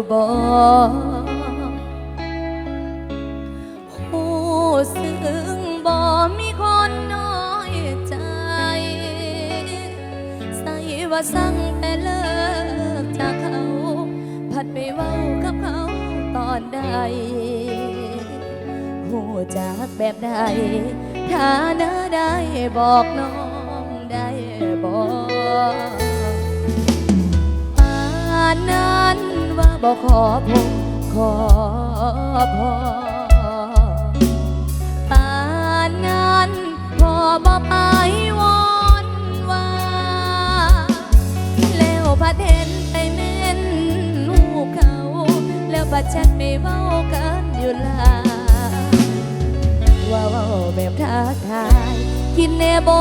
อยู่บ่หูซึ้งบ่มีคนน้อยใจ ใส่ว่าสั่งแต่เลิกจากเขา ผัดไปเว้ากับเขาตอนใดหูจากแบบใดถ้าน้อได้บอกน้อง บอกขอพบขอพอปานนั้นพอบ่ไปวอนว่าแล้วพัดเห็นไปเม่นหูเขา แล้วพัดแชทไปเว้ากันอยู่ลาว่าเว้าแบบท้าทายคิดแน่บ่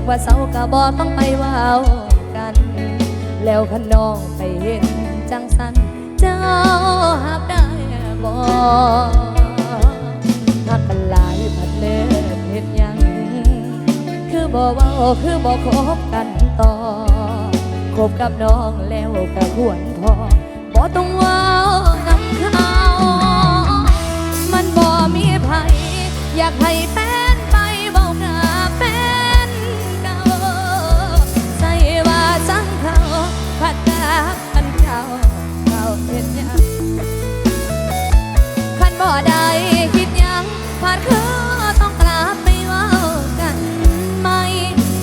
ากว่าเศร้าก็บ่ต้องไปว้าวกัน แล้วขน้องไปเห็นจังสัน เจ้าหับได้บ่หักกันหลายพันเลิกเห็นยัง คือบ่เว้าคือบ่คบกันต่อคบกับน้องแล้วก็ควรพอบ่ต้องว้านำเขามันบ่มีไผอยากให้ ได้คิดยังผ่านคือต้องกลับไปเว้ากันไหม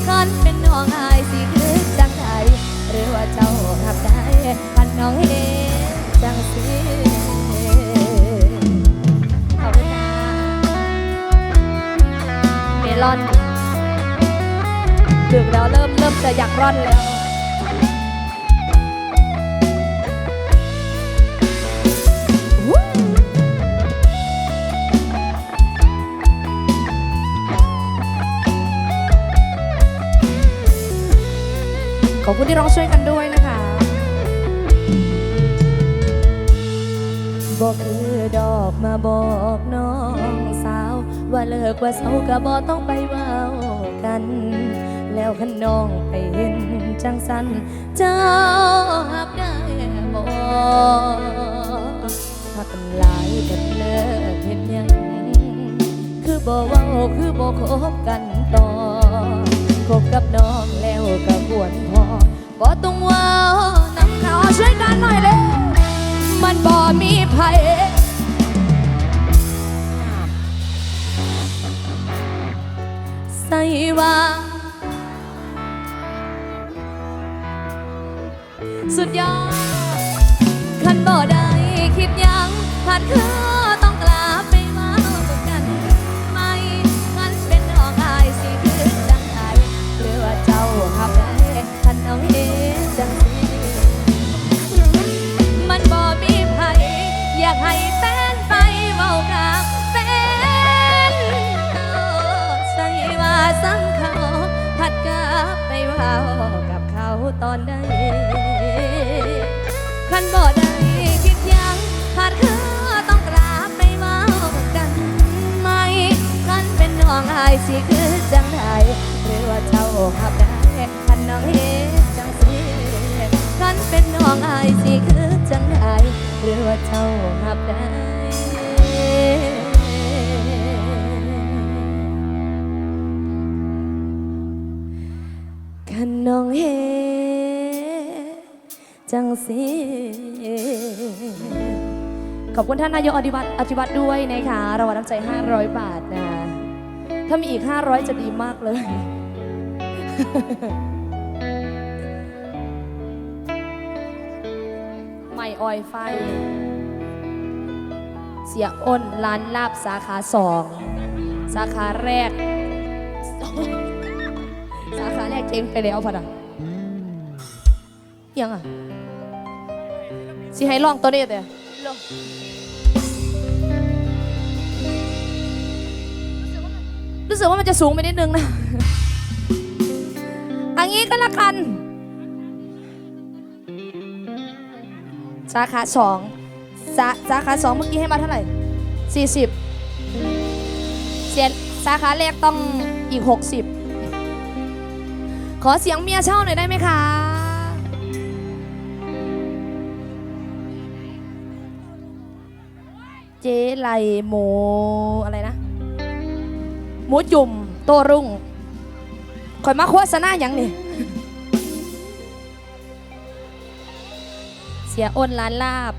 คันเป็นน้องอายสิคือจังไดหรือว่าเจ้าหับได้คันน้องเห็นจังสิขอบคุณค่ะเมลอนถึงแล้วเริ่มเริ่มจะอยากร่อนแล้ว ขอบคุณที่ร้องช่วยกันด้วยนะคะบอกคือดอกมาบอกน้องสาว ว่าเลิกว่าเศร้าก็บอต้องไปเว้ากัน แล้วขันน้องไปเห็นจังสัน เจ้าหับได้บอกหักกันหลายกันเลิกเห็นยัง คือบอกว่าคือบอกคบกันต่อคบกับน้อง แล้วก็ควรพอบ่ต้องว่านำเขาช่วยกันหน่อยเลยมันบ่มีไผใส่ว่าสุดยอดคันบ่ได้คิดยังผ่านคือ สิคือจังไดหรือว่าเจ้าหับได้คันน้องเฮ็ดจังสิคันเป็นน้องอายสิคือจังไดหรือว่าเจ้าหับได้คันน้องเฮ็ดจังสิขอบคุณท่านนายกอธิวัตรอธิวัตรด้วยนะคะรางวัลน้ำใจ 500 บาทนะ ถ้ามีอีก 500 จะดีมากเลย ไม่ออยไฟ เสียอ้นร้านลาบสาขาสองสาขาแรก สาขาแรกเจ๊งไปแล้วพอดะยังอะสิให้ลองตัวนี้เด้อ รู้สึกว่ามันจะสูงไปนิดนึงนะอันนี้ก็ละกัน สาขาสองสาสาขาสองเมื่อกี้ให้มาเท่าไหร่สี่สิบเสียสสาขาแรกต้องอีก60ขอเสียงเมียเช่าหน่อยได้ไหมคะ เจ๊ไลหมูอะไรนะ หมูจุ่มโตรุ่งคอยมาโฆษณาอย่างนี่ เสียอ้นร้านลาบ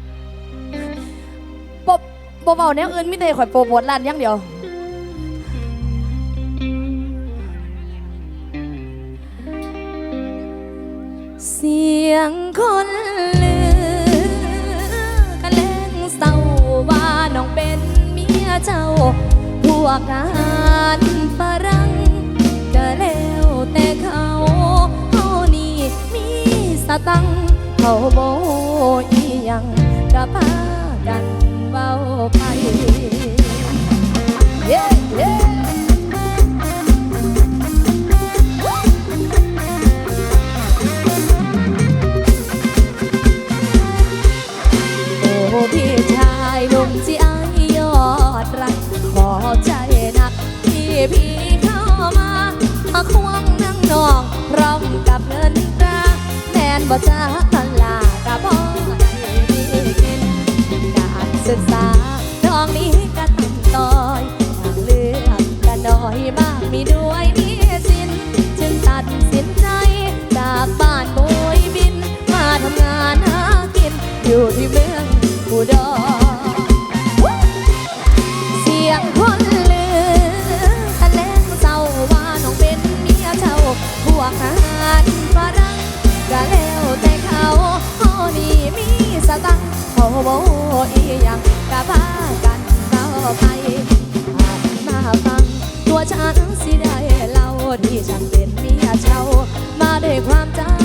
บบเบาแนวอื่นไม่ได้ข่อยโปรโมทร้านอย่างเดียว เสียงคนลือกันเล่นเศร้าว่าน้องเป็นเมียเจ้า พวกงานฝรั่งจะแล้วแต่เขาเฮานี่มีสตังเขาโบอียังกะพากันเบาไปเย้ อยู่ที่เมืองอุดรเสียงคนลือตะเลงเศร้าว่าน้องเป็นเมียเจ้าพวกทหารฝรั่งก็แล้วแต่เขาเขานี่มีสตังเขาโบอีหยังก็พากันเข้าไปผ่านมาฟัง ตัวฉันสิได้เล่าที่ฉันเป็นเมียเจ้ามาด้วยความใจ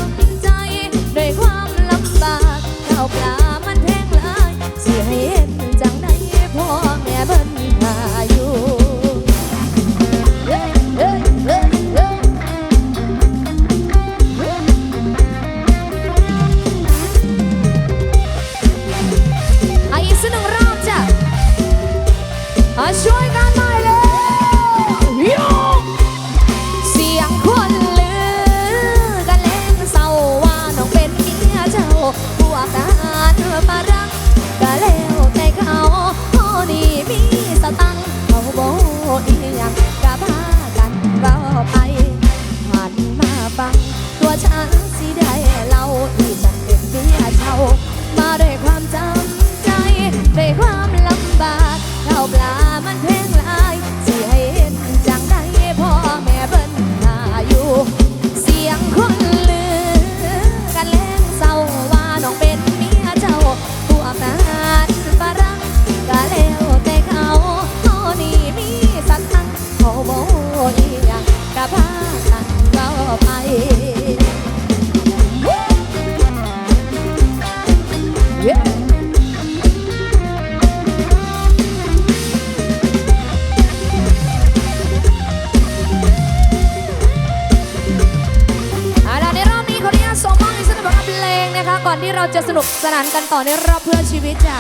ก่อนที่เราจะสนุกสนานกันต่อในรอบเพื่อชีวิตจ้ะ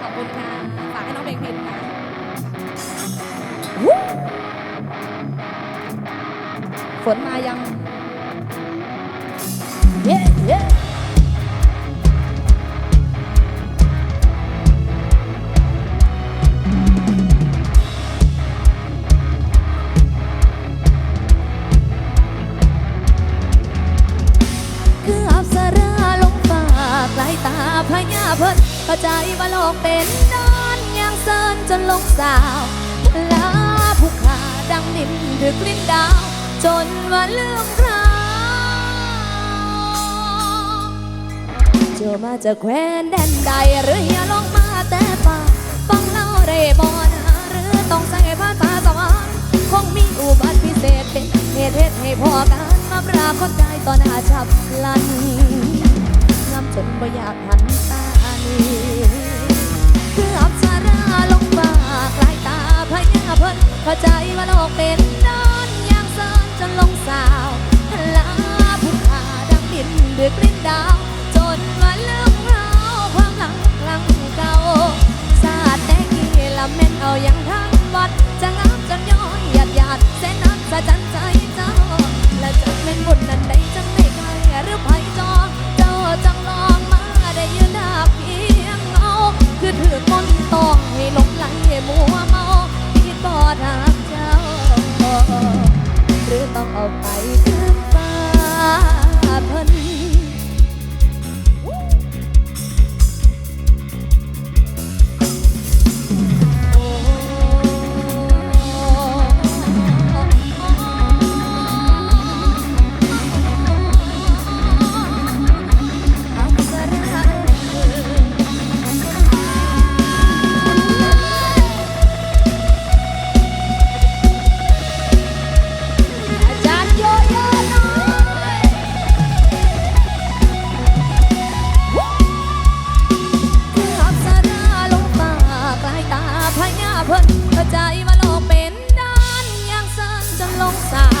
ขอบคุณค่ะฝากให้น้องเพลงเพลงค่ะวู้ฝนมายัง กเป็นนอนยังเซินจนลงสาวลาผู้ขาดังดินดึกลิ้นดาว จนว่าลืมราวเจอมาจากแคว้นแดนใดหรืออย่าลงมาแต่ป่าฟังเล่าได้บ่นหรือต้องใส่ภาษาสวรรค์คงมีอุบัติพิเศษเป็นเหตุเหตุให้พอกันมาปรากฏกายต่อน้าฉับลันงามจนบ่อยากหันตานีากหลายตาพยาเพิ่นเข้าใจว่าโลกเป็นนอนยางเซินจนลงสาวลาพุทธาดังดินด้วยกลิ่นดาว จนมาเลื่อมเราความหลังหลังเก่าสาดแดงนี่ละเม่นเอาอย่างทั้งวัด จะงามจนย้อยหยาดหยาดเส้นนั้นสะจันใจเจ้า และจะเป็นบุญนั้น เข้าใจว่าโลกเป็นด้านย่างสั้นจนลงสา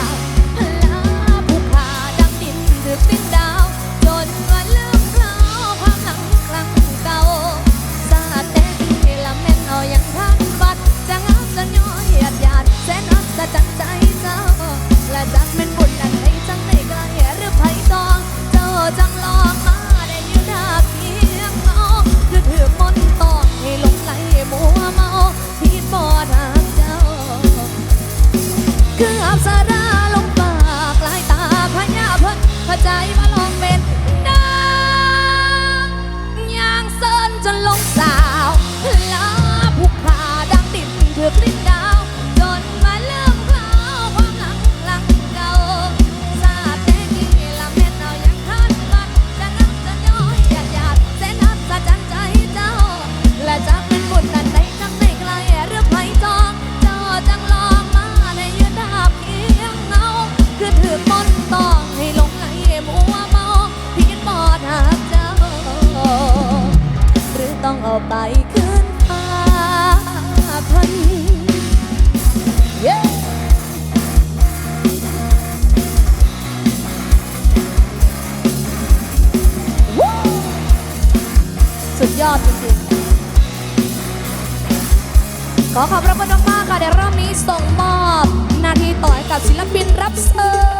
ส่งมอบหน้าที่ต่อให้กับศิลปินรับเชิญ